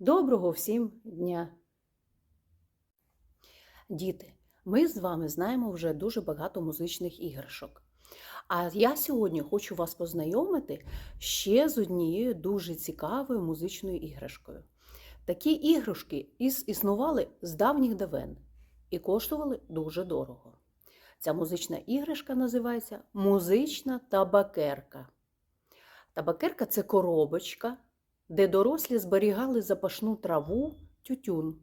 Доброго всім дня! Діти, ми з вами знаємо вже дуже багато музичних іграшок. А я сьогодні хочу вас познайомити ще з однією дуже цікавою музичною іграшкою. Такі іграшки іс- існували з давніх давен і коштували дуже дорого. Ця музична іграшка називається музична табакерка. Табакерка це коробочка, де дорослі зберігали запашну траву тютюн.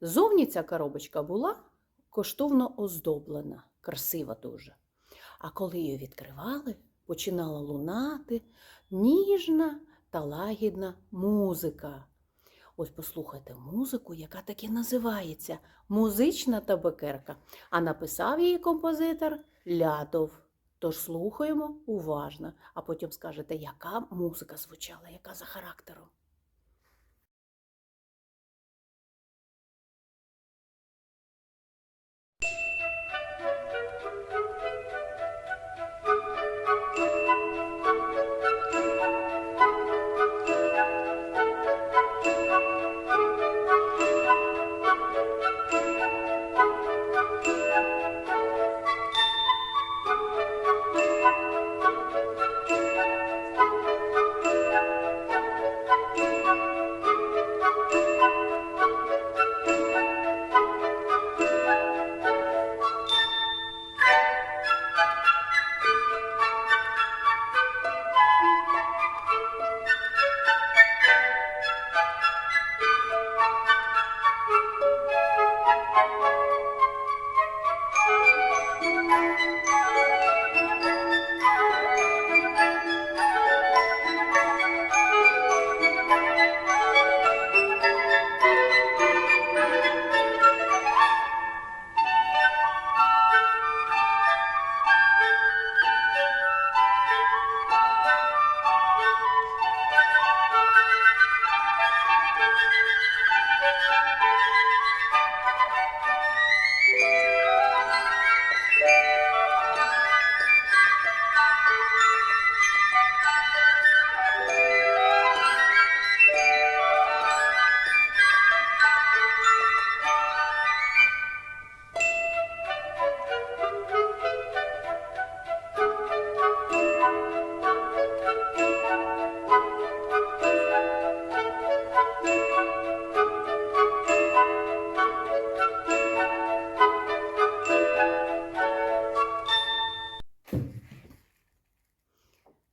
Зовні ця коробочка була коштовно оздоблена, красива дуже. А коли її відкривали, починала лунати ніжна та лагідна музика. Ось послухайте музику, яка таки називається Музична табакерка. А написав її композитор Лятов. Тож слухаємо уважно, а потім скажете, яка музика звучала, яка за характером.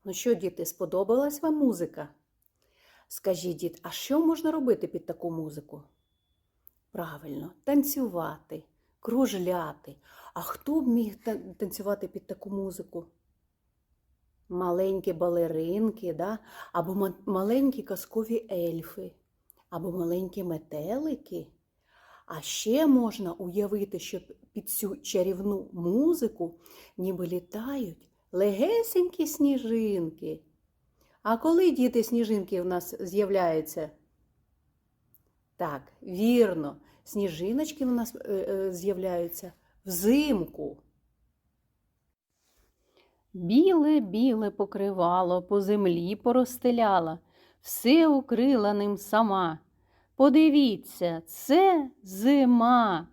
Ну що, діти, сподобалась вам музика? Скажіть, дід, а що можна робити під таку музику? Правильно, танцювати, кружляти. А хто б міг танцювати під таку музику? Маленькі балеринки, да? або маленькі казкові ельфи, або маленькі метелики. А ще можна уявити, що під цю чарівну музику ніби літають легесенькі сніжинки. А коли діти сніжинки в нас з'являються? Так, вірно, сніжиночки у нас е, е, з'являються взимку. Біле, біле покривало по землі поростеляла, все укрила ним сама. Подивіться, це зима.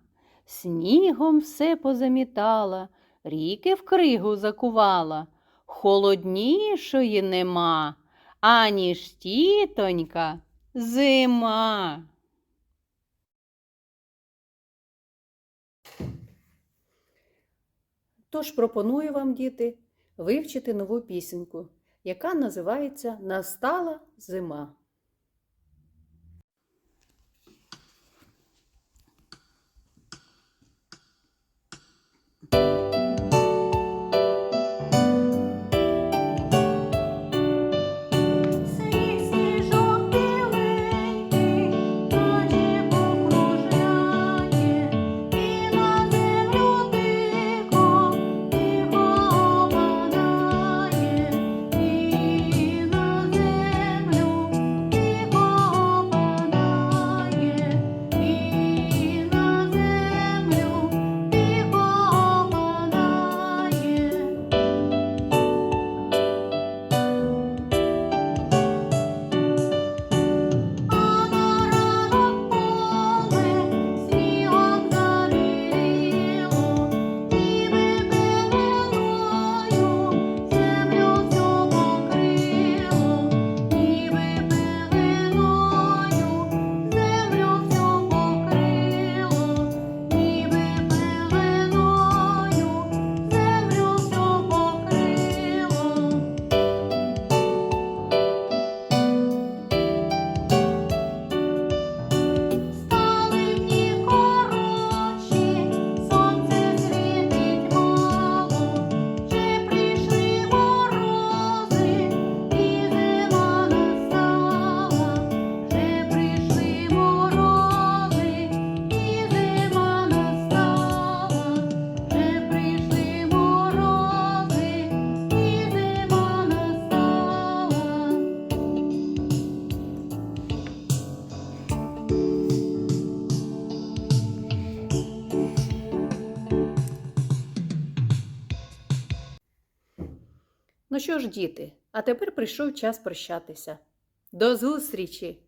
Снігом все позамітала, ріки в кригу закувала, холоднішої нема, аніж тітонька зима. Тож пропоную вам, діти, вивчити нову пісеньку, яка називається Настала зима. Ну що ж, діти, а тепер прийшов час прощатися. До зустрічі!